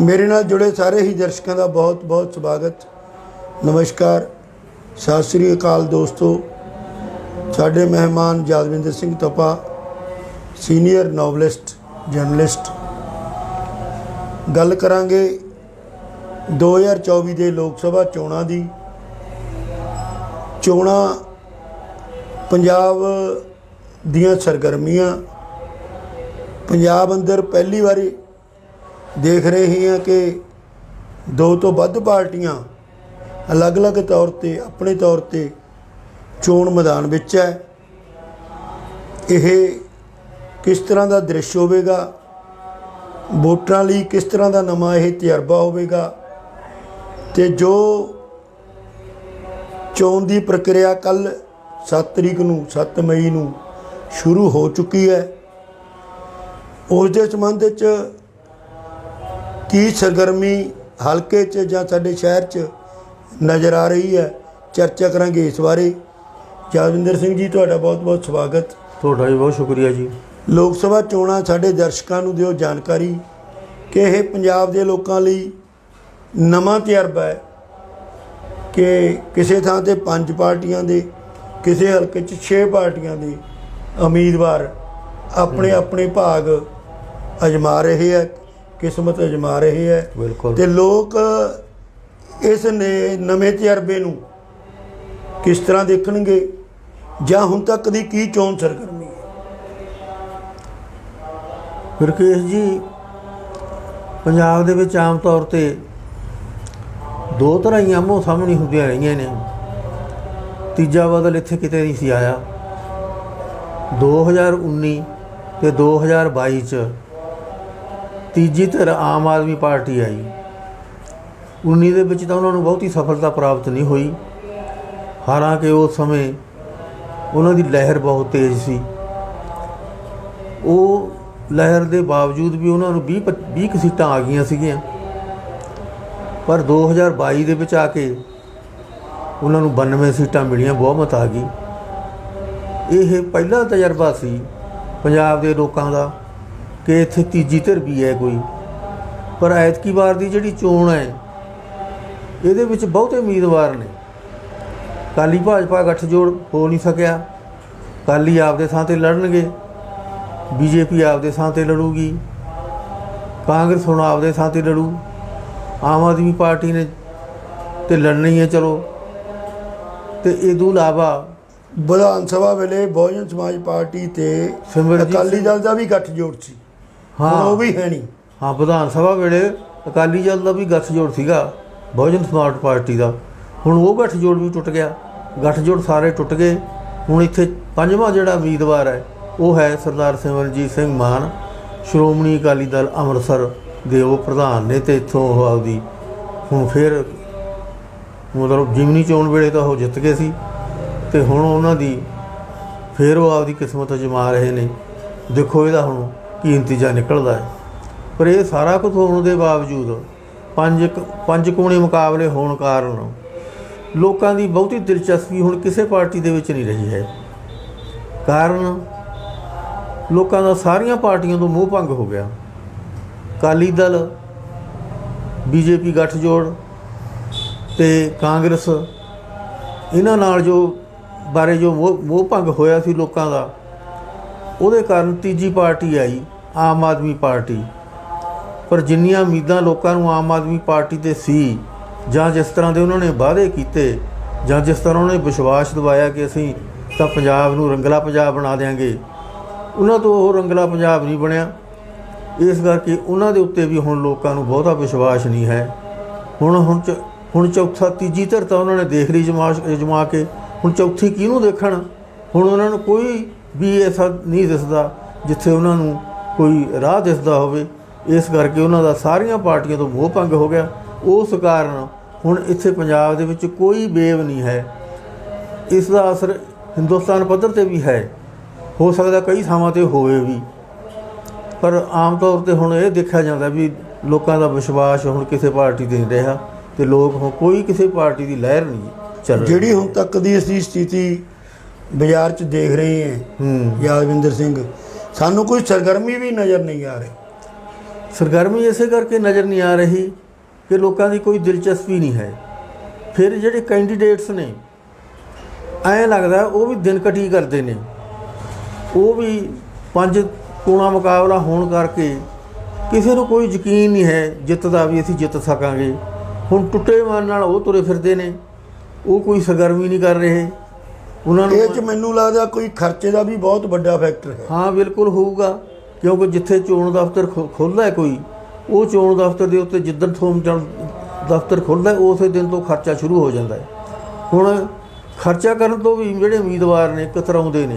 ਮੇਰੇ ਨਾਲ ਜੁੜੇ ਸਾਰੇ ਹੀ ਦਰਸ਼ਕਾਂ ਦਾ ਬਹੁਤ ਬਹੁਤ ਸਵਾਗਤ। ਨਮਸਕਾਰ। ਸਤਿ ਸ੍ਰੀ ਅਕਾਲ ਦੋਸਤੋ। ਸਾਡੇ ਮਹਿਮਾਨ Yadvinder Singh Tapa, senior novelist, journalist. ਗੱਲ ਕਰਾਂਗੇ 2024 ਦੇ ਲੋਕ ਸਭਾ ਚੋਣਾਂ ਦੀ। ਚੋਣਾਂ ਪੰਜਾਬ ਦੀਆਂ ਸਰਗਰਮੀਆਂ। ਪੰਜਾਬ ਅੰਦਰ ਪਹਿਲੀ ਵਾਰੀ ਦੇਖ ਰਹੇ ਹਾਂ ਕਿ ਦੋ ਤੋਂ ਵੱਧ ਪਾਰਟੀਆਂ ਅਲੱਗ-ਅਲੱਗ ਤੌਰ ਤੇ, ਆਪਣੇ ਤੌਰ ਤੇ ਚੋਣ ਮੈਦਾਨ ਵਿੱਚ ਹੈ। ਇਹ ਕਿਸ ਤਰ੍ਹਾਂ ਦਾ ਦ੍ਰਿਸ਼ ਹੋਵੇਗਾ? ਵੋਟਰਾਂ ਲਈ ਕਿਸ ਤਰ੍ਹਾਂ ਦਾ ਨਵਾਂ ਇਹ ਤਜਰਬਾ ਹੋਵੇਗਾ? ਤੇ ਜੋ ਚੋਣ ਦੀ ਪ੍ਰਕਿਰਿਆ ਕੱਲ 7 ਤਰੀਕ ਨੂੰ 7 ਮਈ ਨੂੰ ਸ਼ੁਰੂ ਹੋ ਚੁੱਕੀ ਹੈ, ਉਸ ਦੇ ਸੰਬੰਧ ਵਿੱਚ ਕੀ ਸਰਗਰਮੀ ਹਲਕੇ 'ਚ ਜਾਂ ਸਾਡੇ ਸ਼ਹਿਰ 'ਚ ਨਜ਼ਰ ਆ ਰਹੀ ਹੈ? ਚਰਚਾ ਕਰਾਂਗੇ ਇਸ ਬਾਰੇ। ਯਾਦਵਿੰਦਰ ਸਿੰਘ ਜੀ ਤੁਹਾਡਾ ਬਹੁਤ-ਬਹੁਤ ਸਵਾਗਤ। ਤੁਹਾਡਾ ਵੀ ਬਹੁਤ ਸ਼ੁਕਰੀਆ ਜੀ। ਲੋਕ ਸਭਾ ਚੋਣਾਂ ਸਾਡੇ ਦਰਸ਼ਕਾਂ ਨੂੰ ਦਿਓ ਜਾਣਕਾਰੀ ਕਿ ਇਹ ਪੰਜਾਬ ਦੇ ਲੋਕਾਂ ਲਈ ਨਵਾਂ ਤਜਰਬਾ ਹੈ ਕਿ ਕਿਸੇ ਥਾਂ ਤੇ ਪੰਜ ਪਾਰਟੀਆਂ ਦੇ ਕਿਸੇ ਹਲਕੇ 'ਚ 6 ਪਾਰਟੀਆਂ ਦੇ ਉਮੀਦਵਾਰ ਆਪਣੇ ਆਪਣੇ ਭਾਗ ਅਜਮਾ ਰਹੇ ਹੈ। ਕਿਸਮਤ ਅਜਮਾ ਰਹੇ ਹੈ ਤੇ ਲੋਕ ਇਸ ਨੇ ਨਵੇਂ ਤਜਰਬੇ ਨੂੰ ਕਿਸ ਤਰ੍ਹਾਂ ਦੇਖਣਗੇ? ਜਾਂ ਹੁਣ ਤੱਕ ਦੀ ਕੀ ਚੋਣ ਸਰਗਰਮੀ ਹੈ? ਫਿਰਕੇਸ਼ ਜੀ ਪੰਜਾਬ ਦੇ ਵਿੱਚ ਆਮ ਤੌਰ ਤੇ ਦੋ ਤਰ੍ਹਾਂ ਹੀ ਆਮੋ ਸਾਹਮਣੇ ਹੁੰਦੀਆਂ ਰਹੀਆਂ ਨੇ। ਤੀਜਾ ਬਦਲ ਇੱਥੇ ਕਿਤੇ ਨਹੀਂ ਸੀ ਆਇਆ। 2019 ਤੇ 2022 ਚ ਤੀਜੀ ਧਿਰ ਆਮ ਆਦਮੀ ਪਾਰਟੀ ਆਈ। 19 ਦੇ ਵਿੱਚ ਤਾਂ ਉਹਨਾਂ ਨੂੰ ਬਹੁਤੀ ਸਫਲਤਾ ਪ੍ਰਾਪਤ ਨਹੀਂ ਹੋਈ। ਹਾਲਾਂਕਿ ਉਸ ਸਮੇਂ ਉਹਨਾਂ ਦੀ ਲਹਿਰ ਬਹੁਤ ਤੇਜ਼ ਸੀ। ਉਹ ਲਹਿਰ ਦੇ ਬਾਵਜੂਦ ਵੀ ਉਹਨਾਂ ਨੂੰ 20 20 ਕੁ ਸੀਟਾਂ ਆ ਗਈਆਂ ਸੀਗੀਆਂ। ਪਰ 2022 ਦੇ ਵਿੱਚ ਆ ਕੇ ਉਹਨਾਂ ਨੂੰ 92 ਸੀਟਾਂ ਮਿਲੀਆਂ, ਬਹੁਮਤ ਆ ਗਈ। ਇਹ ਪਹਿਲਾ ਤਜਰਬਾ ਸੀ ਪੰਜਾਬ ਦੇ ਲੋਕਾਂ ਦਾ। ਕਿ ਇੱਥੇ ਤੀਜੀ ਧਿਰ ਵੀ ਹੈ ਕੋਈ। ਪਰ ਐਤਕੀ ਵਾਰ ਦੀ ਜਿਹੜੀ ਚੋਣ ਹੈ ਇਹਦੇ ਵਿੱਚ ਬਹੁਤੇ ਉਮੀਦਵਾਰ ਨੇ। ਕਾਲੀ ਭਾਜਪਾ ਗੱਠਜੋੜ ਹੋ ਨਹੀਂ ਸਕਿਆ। ਕਾਲੀ ਆਪਦੇ ਥਾਂ ਤੇ ਲੜਨਗੇ। ਬੀਜੇਪੀ ਆਪਦੇ ਥਾਂ ਤੇ ਲੜੂਗੀ। ਕਾਂਗਰਸ ਹੁਣ ਆਪਦੇ ਥਾਂ ਤੇ ਲੜੂ। ਆਮ ਆਦਮੀ ਪਾਰਟੀ ਨੇ ਤੇ ਲੜਨੀ ਹੈ ਚਲੋ। ਤੇ ਇਹ ਤੋਂ ਇਲਾਵਾ ਵਿਧਾਨ ਸਭਾ ਵੇਲੇ ਬਹੁਜਨ ਸਮਾਜ ਪਾਰਟੀ ਤੇ ਅਕਾਲੀ ਦਲ ਦਾ ਵੀ ਗੱਠਜੋੜ ਸੀ। ਹੁਣ ਹਾਂ ਉਹ ਵੀ ਹੈ ਨਹੀਂ। ਹਾਂ ਵਿਧਾਨ ਸਭਾ ਵੇਲੇ ਅਕਾਲੀ ਦਲ ਦਾ ਵੀ ਗੱਠਜੋੜ ਸੀਗਾ ਬਹੁਜਨ ਸਮਾਜ ਪਾਰਟੀ ਦਾ। ਹੁਣ ਉਹ ਗੱਠਜੋੜ ਵੀ ਟੁੱਟ ਗਿਆ। ਗੱਠਜੋੜ ਸਾਰੇ ਟੁੱਟ ਗਏ। ਹੁਣ ਇੱਥੇ ਪੰਜਵਾਂ ਜਿਹੜਾ ਉਮੀਦਵਾਰ ਹੈ ਉਹ ਹੈ ਸਰਦਾਰ ਸਿਮਰਜੀਤ ਸਿੰਘ ਮਾਨ। ਸ਼੍ਰੋਮਣੀ ਅਕਾਲੀ ਦਲ ਅੰਮ੍ਰਿਤਸਰ ਦੇ ਉਹ ਪ੍ਰਧਾਨ ਨੇ ਤੇ ਇੱਥੋਂ ਉਹ ਆਪਦੀ ਹੁਣ ਫਿਰ ਮਤਲਬ ਜਿਮਨੀ ਚੋਣ ਵੇਲੇ ਤਾਂ ਉਹ ਜਿੱਤ ਗਏ ਸੀ। ਤੇ ਹੁਣ ਉਹਨਾਂ ਦੀ ਫਿਰ ਉਹ ਆਪਦੀ ਕਿਸਮਤ ਅਜਮਾ ਰਹੇ ਨੇ। ਦੇਖੋ ਇਹਦਾ ਹੁਣ ਕੀ ਨਤੀਜਾ ਨਿਕਲਦਾ ਹੈ? ਪਰ ਇਹ ਸਾਰਾ ਕੁਝ ਹੋਣ ਦੇ ਬਾਵਜੂਦ ਪੰਜ ਪੰਜ ਕੋਣੇ ਮੁਕਾਬਲੇ ਹੋਣ ਕਾਰਨ ਲੋਕਾਂ ਦੀ ਬਹੁਤੀ ਦਿਲਚਸਪੀ ਹੁਣ ਕਿਸੇ ਪਾਰਟੀ ਦੇ ਵਿੱਚ ਨਹੀਂ ਰਹੀ ਹੈ। ਕਾਰਨ ਲੋਕਾਂ ਦਾ ਸਾਰੀਆਂ ਪਾਰਟੀਆਂ ਤੋਂ ਮੋਹ ਭੰਗ ਹੋ ਗਿਆ। ਕਾਲੀ ਦਲ, ਬੀਜੇਪੀ ਗੱਠਜੋੜ ਤੇ ਕਾਂਗਰਸ, ਇਹਨਾਂ ਨਾਲ ਜੋ ਬਾਰੇ ਜੋ ਮੋਹ ਮੋਹ ਭੰਗ ਹੋਇਆ ਸੀ ਲੋਕਾਂ ਦਾ ਉਹਦੇ ਕਾਰਨ ਤੀਜੀ ਪਾਰਟੀ ਆਈ, ਆਮ ਆਦਮੀ ਪਾਰਟੀ। ਪਰ ਜਿੰਨੀਆਂ ਉਮੀਦਾਂ ਲੋਕਾਂ ਨੂੰ ਆਮ ਆਦਮੀ ਪਾਰਟੀ ਤੇ ਸੀ, ਜਾਂ ਜਿਸ ਤਰ੍ਹਾਂ ਦੇ ਉਹਨਾਂ ਨੇ ਵਾਅਦੇ ਕੀਤੇ, ਜਾਂ ਜਿਸ ਤਰ੍ਹਾਂ ਉਹਨਾਂ ਨੇ ਵਿਸ਼ਵਾਸ ਦਿਵਾਇਆ ਕਿ ਅਸੀਂ ਤਾਂ ਪੰਜਾਬ ਨੂੰ ਰੰਗਲਾ ਪੰਜਾਬ ਬਣਾ ਦੇਾਂਗੇ ਉਹਨਾਂ ਤੋਂ ਉਹ ਰੰਗਲਾ ਪੰਜਾਬ ਨਹੀਂ ਬਣਿਆ। ਇਸ ਕਰਕੇ ਉਹਨਾਂ ਦੇ ਉੱਤੇ ਵੀ ਹੁਣ ਲੋਕਾਂ ਨੂੰ ਬਹੁਤਾ ਵਿਸ਼ਵਾਸ ਨਹੀਂ ਹੈ। ਹੁਣ ਹੁਣ ਚ- ਹੁਣ ਚੌਥਾ, ਤੀਜੀ ਧਿਰ ਤਾਂ ਉਹਨਾਂ ਨੇ ਦੇਖ ਲਈ ਜਮਾ ਜਮਾ ਕੇ, ਹੁਣ ਚੌਥੀ ਕਿਹਨੂੰ ਦੇਖਣ? ਹੁਣ ਉਹਨਾਂ ਨੂੰ ਕੋਈ ਵੀ ਐਸਾ ਨਹੀਂ ਦਿਸਦਾ ਜਿੱਥੇ ਉਹਨਾਂ ਨੂੰ ਕੋਈ ਰਾਹ ਦਿਸਦਾ ਹੋਵੇ। ਇਸ ਕਰਕੇ ਉਹਨਾਂ ਦਾ ਸਾਰੀਆਂ ਪਾਰਟੀਆਂ ਤੋਂ ਮੋਹ ਭੰਗ ਹੋ ਗਿਆ। ਉਸ ਕਾਰਨ ਹੁਣ ਇੱਥੇ ਪੰਜਾਬ ਦੇ ਵਿੱਚ ਕੋਈ ਬੇਵ ਨਹੀਂ ਹੈ। ਇਸ ਦਾ ਅਸਰ ਹਿੰਦੁਸਤਾਨ ਪੱਧਰ ਤੇ ਵੀ ਹੈ। ਹੋ ਸਕਦਾ ਕਈ ਥਾਵਾਂ ਤੇ ਹੋਵੇ ਵੀ। ਪਰ ਆਮ ਤੌਰ ਤੇ ਹੁਣ ਇਹ ਦੇਖਿਆ ਜਾਂਦਾ ਵੀ ਲੋਕਾਂ ਦਾ ਵਿਸ਼ਵਾਸ ਹੁਣ ਕਿਸੇ ਪਾਰਟੀ ਤੇ ਨਹੀਂ ਰਿਹਾ ਤੇ ਲੋਕ ਹੁਣ ਕੋਈ ਕਿਸੇ ਪਾਰਟੀ ਦੀ ਲਹਿਰ ਨਹੀਂ ਚੱਲ ਜਿਹੜੀ ਹੁਣ ਤੱਕ ਦੀ ਅਸੀਂ ਸਥਿਤੀ ਬਾਜ਼ਾਰ 'ਚ ਦੇਖ ਰਹੇ ਹਾਂ ਹੂੰ। ਯਾਦਵਿੰਦਰ ਸਿੰਘ। ਸਾਨੂੰ ਕੋਈ ਸਰਗਰਮੀ ਵੀ ਨਜ਼ਰ ਨਹੀਂ ਆ ਰਹੀ। ਸਰਗਰਮੀ ਇਸੇ ਕਰਕੇ ਨਜ਼ਰ ਨਹੀਂ ਆ ਰਹੀ ਕਿ ਲੋਕਾਂ ਦੀ ਕੋਈ ਦਿਲਚਸਪੀ ਨਹੀਂ ਹੈ। ਫਿਰ ਜਿਹੜੇ ਕੈਂਡੀਡੇਟਸ ਨੇ ਐਂ ਲੱਗਦਾ ਉਹ ਵੀ ਦਿਨ ਕਟੀ ਕਰਦੇ ਨੇ। ਉਹ ਵੀ ਪੰਜ ਕੋਣਾ ਮੁਕਾਬਲਾ ਹੋਣ ਕਰਕੇ ਕਿਸੇ ਨੂੰ ਕੋਈ ਯਕੀਨ ਨਹੀਂ ਹੈ ਜਿੱਤ ਦਾ ਵੀ ਅਸੀਂ ਜਿੱਤ ਸਕਾਂਗੇ। ਹੁਣ ਟੁੱਟੇ ਮਨ ਨਾਲ ਉਹ ਤੁਰੇ ਫਿਰਦੇ ਨੇ। ਉਹ ਕੋਈ ਸਰਗਰਮੀ ਨਹੀਂ ਕਰ ਰਹੇ। ਉਹਨਾਂ ਨੂੰ ਇਹ ਚ ਮੈਨੂੰ ਲੱਗਦਾ ਕੋਈ ਖਰਚੇ ਦਾ ਵੀ ਬਹੁਤ ਵੱਡਾ ਫੈਕਟਰ ਹੈ। ਹਾਂ ਬਿਲਕੁਲ ਹੋਊਗਾ ਕਿਉਂਕਿ ਜਿੱਥੇ ਚੋਣ ਦਫ਼ਤਰ ਖੁੱਲਦਾ ਹੈ ਕੋਈ ਉਹ ਚੋਣ ਦਫ਼ਤਰ ਦੇ ਉੱਤੇ ਜਿੱਦਣ ਥੋਮ ਦਫ਼ਤਰ ਖੁੱਲਦਾ ਉਸੇ ਦਿਨ ਤੋਂ ਖਰਚਾ ਸ਼ੁਰੂ ਹੋ ਜਾਂਦਾ ਹੈ। ਹੁਣ ਖਰਚਾ ਕਰਨ ਤੋਂ ਵੀ ਜਿਹੜੇ ਉਮੀਦਵਾਰ ਨੇ ਕਤਰਾਉਂਦੇ ਨੇ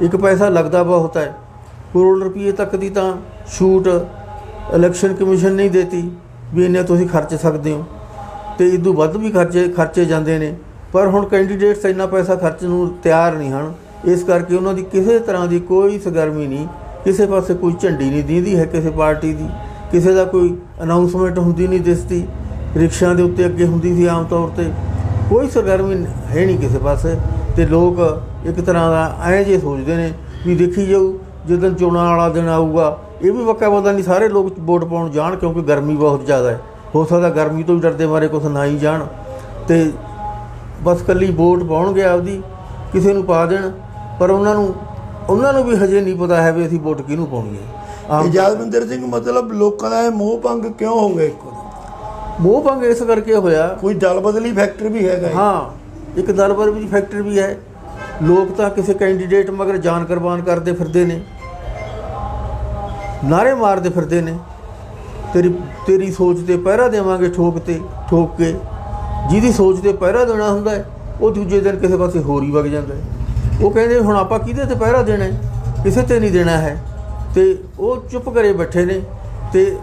ਇੱਕ ਪੈਸਾ ਲੱਗਦਾ ਬਹੁਤ ਹੈ। ਕਰੋੜ ਰੁਪਏ ਤੱਕ ਦੀ ਤਾਂ ਛੂਟ ਇਲੈਕਸ਼ਨ ਕਮਿਸ਼ਨ ਨਹੀਂ ਦੇਤੀ ਵੀ ਇੰਨੇ ਤੁਸੀਂ ਖਰਚ ਸਕਦੇ ਹੋ। ਤੇ ਇਦੋਂ ਵੱਧ ਵੀ ਖਰਚੇ ਖਰਚੇ ਜਾਂਦੇ ਨੇ। ਪਰ ਹੁਣ ਕੈਂਡੀਡੇਟਸ ਇੰਨਾ ਪੈਸਾ ਖਰਚਣ ਨੂੰ ਤਿਆਰ ਨਹੀਂ ਹਨ, ਇਸ ਕਰਕੇ ਉਹਨਾਂ ਦੀ ਕਿਸੇ ਤਰ੍ਹਾਂ ਦੀ ਕੋਈ ਸਰਗਰਮੀ ਨਹੀਂ, ਕਿਸੇ ਪਾਸੇ ਕੋਈ ਝੰਡੀ ਨਹੀਂ ਦੀਦੀ ਹੈ ਕਿਸੇ ਪਾਰਟੀ ਦੀ, ਕਿਸੇ ਦਾ ਕੋਈ ਅਨਾਉਂਸਮੈਂਟ ਹੁੰਦੀ ਨਹੀਂ ਦਿਸਦੀ, ਰਿਕਸ਼ਿਆਂ ਦੇ ਉੱਤੇ ਅੱਗੇ ਹੁੰਦੀ ਸੀ ਆਮ ਤੌਰ ਤੇ, ਕੋਈ ਸਰਗਰਮੀ ਹੈ ਨਹੀਂ ਕਿਸੇ ਪਾਸੇ, ਤੇ ਲੋਕ ਇੱਕ ਤਰ੍ਹਾਂ ਦਾ ਐਂ ਜੇ ਸੋਚਦੇ ਨੇ ਵੀ ਦੇਖੀ ਜਾਊ, ਜਦੋਂ ਚੋਣਾਂ ਵਾਲਾ ਦਿਨ ਆਊਗਾ, ਇਹ ਵੀ ਪੱਕਾ ਪਤਾ ਨਹੀਂ ਸਾਰੇ ਲੋਕ ਵੋਟ ਪਾਉਣ ਜਾਣ ਕਿਉਂਕਿ ਗਰਮੀ ਬਹੁਤ ਜ਼ਿਆਦਾ ਹੈ, ਹੋ ਸਕਦਾ ਗਰਮੀ ਤੋਂ ਵੀ ਡਰਦੇ ਮਾਰੇ ਕੁਛ ਨਾ ਹੀ ਜਾਣ, ਤੇ ਬਸ ਕੱਲੀ ਵੋਟ ਪਾਉਣਗੇ ਆਪਦੀ ਕਿਸੇ ਨੂੰ ਪਾ ਦੇਣ ਪਰ ਉਹਨਾਂ ਨੂੰ ਉਹਨਾਂ ਨੂੰ ਵੀ ਹਜੇ ਨਹੀਂ ਪਤਾ ਹੈ ਵੀ ਅਸੀਂ ਵੋਟ ਕਿਹਨੂੰ ਪਾਉਣੀ ਹੈ। ਇਜਾਜ਼ਮਿੰਦਰ ਸਿੰਘ ਮਤਲਬ ਲੋਕਾਂ ਦਾ ਇਹ ਮੋਹ ਭੰਗ ਕਿਉਂ ਹੋ ਗਿਆ ਇੱਕੋ? ਮੋਹ ਭੰਗ ਇਸ ਕਰਕੇ ਹੋਇਆ। ਕੋਈ ਦਲ ਬਦਲੀ ਫੈਕਟਰ ਵੀ ਹੈਗਾ ਹੈ। ਇੱਕ ਦਲਬਰ ਵੀ ਫੈਕਟਰ ਵੀ ਹੈ। ਲੋਕ ਤਾਂ ਕਿਸੇ ਕੈਂਡੀਡੇਟ ਮਗਰ ਜਾਨ ਕੁਰਬਾਨ ਕਰਦੇ ਫਿਰਦੇ ਨੇ। ਨਾਰੇ ਮਾਰਦੇ ਫਿਰਦੇ ਨੇ। ਤੇਰੀ ਤੇਰੀ ਸੋਚ ਤੇ ਪਹਿਰਾ ਦੇਵਾਂਗੇ ਠੋਕ ਤੇ ਠੋਕ ਕੇ। ਜਿਹਦੀ ਸੋਚ ਤੇ ਪਹਿਰਾ ਦੇਣਾ ਹੁੰਦਾ ਹੈ ਉਹ ਦੂਜੇ ਦਿਨ ਕਿਸੇ ਪਾਸੇ ਹੋਰ ਹੀ ਵਗ ਜਾਂਦਾ ਹੈ। ਉਹ ਕਹਿੰਦੇ ਹੁਣ ਆਪਾਂ ਕਿਹਦੇ ਤੇ ਪਹਿਰਾ ਦੇਣਾ ਹੈ? ਕਿਸੇ ਤੇ ਨਹੀਂ ਦੇਣਾ ਹੈ। ਤੇ ਉਹ ਚੁੱਪ ਕਰੇ ਬੈਠੇ ਨੇ ਤੇ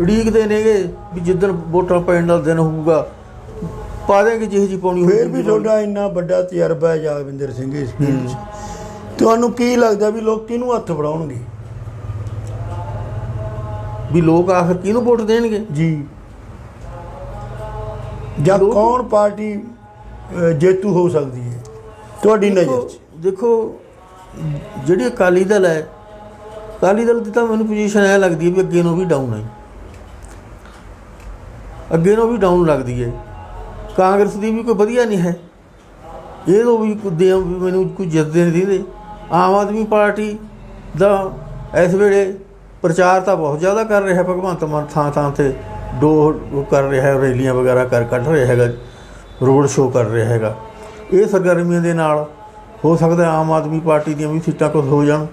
ਉਡੀਕਦੇ ਨੇਗੇ ਵੀ ਜਿੱਦਣ ਵੋਟਾਂ ਪੈਣ ਦਾ ਦਿਨ ਹੋਊਗਾ ਪਾ ਦੇਣਗੇ ਜਿਹੀ ਜੀ ਪਾਉਣੀ ਫੇਰ ਹੋਊਗੀ ਵੀ ਤੁਹਾਡਾ ਇੰਨਾ ਵੱਡਾ ਤਜਰਬਾ ਹੈ ਜਾਗਵਿੰਦਰ ਸਿੰਘ ਇਸ ਫੀਲਡ 'ਚ। ਤੁਹਾਨੂੰ ਕੀ ਲੱਗਦਾ ਵੀ ਲੋਕ ਕਿਹਨੂੰ ਹੱਥ ਫੜਾਉਣਗੇ ਵੀ ਲੋਕ ਆਖਰ ਕਿਹਨੂੰ ਵੋਟ ਦੇਣਗੇ? ਜੀ। ਜਾਂ ਲੋਕ- ਕੌਣ ਪਾਰਟੀ ਅ, ਜੇਤੂ ਹੋ ਸਕਦੀ ਹੈ? ਤੁਹਾਡੀ ਨਜ਼ਰ 'ਚ। ਦੇਖੋ ਜਿਹੜੀ ਅਕਾਲੀ ਦਲ ਹੈ ਅਕਾਲੀ ਦਲ ਦੀ ਤਾਂ ਮੈਨੂੰ ਪੋਜੀਸ਼ਨ ਐ ਲੱਗਦੀ ਹੈ ਵੀ ਅੱਗੇ ਨੂੰ ਵੀ ਡਾਊਨ ਹੈ। ਅੱਗੇ ਨੂੰ ਵੀ ਡਾਊਨ ਲੱਗਦੀ ਹੈ। ਕਾਂਗਰਸ ਦੀ ਵੀ ਕੋਈ ਵਧੀਆ ਨਹੀਂ ਹੈ। ਇਹ ਤੋਂ ਵੀ ਕੋਈ ਦੇ ਵੀ ਮੈਨੂੰ ਕੋਈ ਜਿੱਤਦੇ ਨਹੀਂ ਦਿੰਦੇ। ਆਮ ਆਦਮੀ ਪਾਰਟੀ ਦਾ ਇਸ ਵੇਲੇ ਪ੍ਰਚਾਰ ਤਾਂ ਬਹੁਤ ਜ਼ਿਆਦਾ ਕਰ ਰਿਹਾ ਭਗਵੰਤ ਮਾਨ ਥਾਂ ਥਾਂ ਤੇ। ਦੋ ਉਹ ਕਰ ਰਿਹਾ ਹੈ ਰੈਲੀਆਂ ਵਗੈਰਾ ਕਰ ਕੱਢ ਰਿਹਾ ਹੈਗਾ ਰੋਡ ਸ਼ੋਅ ਕਰ ਰਿਹਾ ਹੈਗਾ। ਇਹ ਸਰਗਰਮੀਆਂ ਦੇ ਨਾਲ ਹੋ ਸਕਦਾ ਆਮ ਆਦਮੀ ਪਾਰਟੀ ਦੀਆਂ ਵੀ ਸੀਟਾਂ ਕੁਝ ਹੋ ਜਾਣ।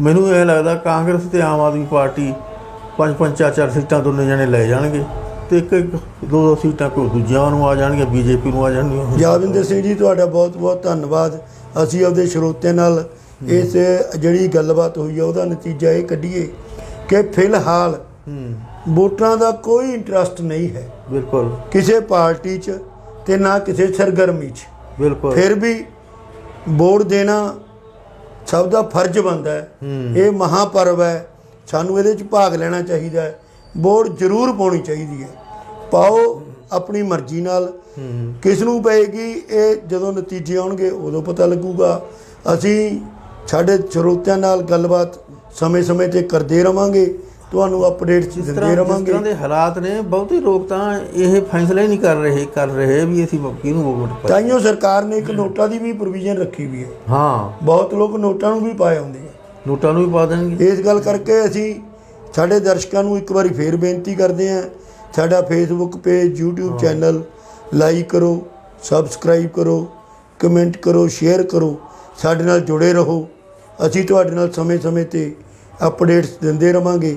ਮੈਨੂੰ ਇਹ ਲੱਗਦਾ ਕਾਂਗਰਸ ਤੇ ਆਮ ਆਦਮੀ ਪਾਰਟੀ ਪੰਜ ਪੰਜ ਚਾਰ ਚਾਰ ਸੀਟਾਂ ਦੋਨੇ ਜਣੇ ਲੈ ਜਾਣਗੇ ਤੇ ਇੱਕ ਇੱਕ ਦੋ ਦੋ ਸੀਟਾਂ ਕੋਈ ਦੂਜਿਆਂ ਨੂੰ ਆ ਜਾਣਗੀਆਂ ਬੀਜੇਪੀ ਨੂੰ ਆ ਜਾਣਗੀਆਂ। ਜਾਗਵਿੰਦਰ ਸਿੰਘ ਜੀ ਤੁਹਾਡਾ ਬਹੁਤ ਬਹੁਤ ਧੰਨਵਾਦ। ਅਸੀਂ ਆਪਦੇ ਸਰੋਤਿਆਂ ਨਾਲ ਇਸ ਜਿਹੜੀ ਗੱਲਬਾਤ ਹੋਈ ਹੈ ਉਹਦਾ ਨਤੀਜਾ ਇਹ ਕੱਢੀਏ ਕਿ ਫਿਲਹਾਲ ਹੂੰ ਵੋਟਰਾਂ ਦਾ ਕੋਈ ਇੰਟਰਸਟ ਨਹੀਂ ਹੈ। ਬਿਲਕੁਲ। ਕਿਸੇ ਪਾਰਟੀ 'ਚ ਤੇ ਨਾ ਕਿਸੇ ਸਰਗਰਮੀ 'ਚ। ਬਿਲਕੁਲ। ਫਿਰ ਵੀ ਵੋਟ ਦੇਣਾ ਸਭ ਦਾ ਫਰਜ਼ ਬਣਦਾ ਹੈ। ਇਹ ਮਹਾਪਰਵ ਹੈ। ਸਾਨੂੰ ਇਹਦੇ 'ਚ ਭਾਗ ਲੈਣਾ ਚਾਹੀਦਾ ਹੈ। ਵੋਟ ਜ਼ਰੂਰ ਪਾਉਣੀ ਚਾਹੀਦੀ ਹੈ। ਪਾਓ ਆਪਣੀ ਮਰਜ਼ੀ ਨਾਲ। ਕਿਸ ਨੂੰ ਪਏਗੀ ਇਹ ਜਦੋਂ ਨਤੀਜੇ ਆਉਣਗੇ ਉਦੋਂ ਪਤਾ ਲੱਗੂਗਾ। ਅਸੀਂ ਸਾਡੇ ਸਰੋਤਿਆਂ ਨਾਲ ਗੱਲਬਾਤ ਸਮੇਂ-ਸਮੇਂ ਤੇ ਕਰਦੇ ਰਵਾਂਗੇ। ਤੁਹਾਨੂੰ ਅਪਡੇਟਸ ਜਿਸ ਦਿੰਦੇ ਤਰ੍ਹਾਂ ਜਿਸ ਰਵਾਂਗੇ। ਤਰ੍ਹਾਂ ਦੇ ਹਾਲਾਤ ਨੇ ਬਹੁਤੇ ਲੋਕ ਤਾਂ ਇਹ ਫੈਸਲਾ ਹੀ ਨਹੀਂ ਕਰ ਰਹੇ ਕਰ ਰਹੇ ਵੀ ਅਸੀਂ ਕਿਹਨੂੰ ਵੋਟ ਪਾਈਏ। ਤਾਈਓ ਸਰਕਾਰ ਨੇ ਇੱਕ ਨੋਟਾਂ ਦੀ ਵੀ ਪ੍ਰੋਵੀਜ਼ਨ ਰੱਖੀ ਵੀ ਹੈ। ਹਾਂ। ਬਹੁਤ ਲੋਕ ਨੋਟਾਂ ਨੂੰ ਵੀ ਪਾਏ ਆਉਂਦੇ ਆ। ਨੋਟਾਂ ਨੂੰ ਵੀ ਪਾ ਦੇਣਗੇ। ਇਸ ਗੱਲ ਕਰਕੇ ਅਸੀਂ ਸਾਡੇ ਦਰਸ਼ਕਾਂ ਨੂੰ ਇੱਕ ਵਾਰੀ ਫੇਰ ਬੇਨਤੀ ਕਰਦੇ ਹਾਂ ਸਾਡਾ Facebook page YouTube channel like ਕਰੋ ਸਬਸਕ੍ਰਾਈਬ ਕਰੋ ਕਮੈਂਟ ਕਰੋ ਸ਼ੇਅਰ ਕਰੋ ਸਾਡੇ ਨਾਲ ਜੁੜੇ ਰਹੋ। ਅਸੀਂ ਤੁਹਾਡੇ ਨਾਲ ਸਮੇਂ-ਸਮੇਂ ਤੇ ਅਪਡੇਟਸ ਦਿੰਦੇ ਰਵਾਂਗੇ।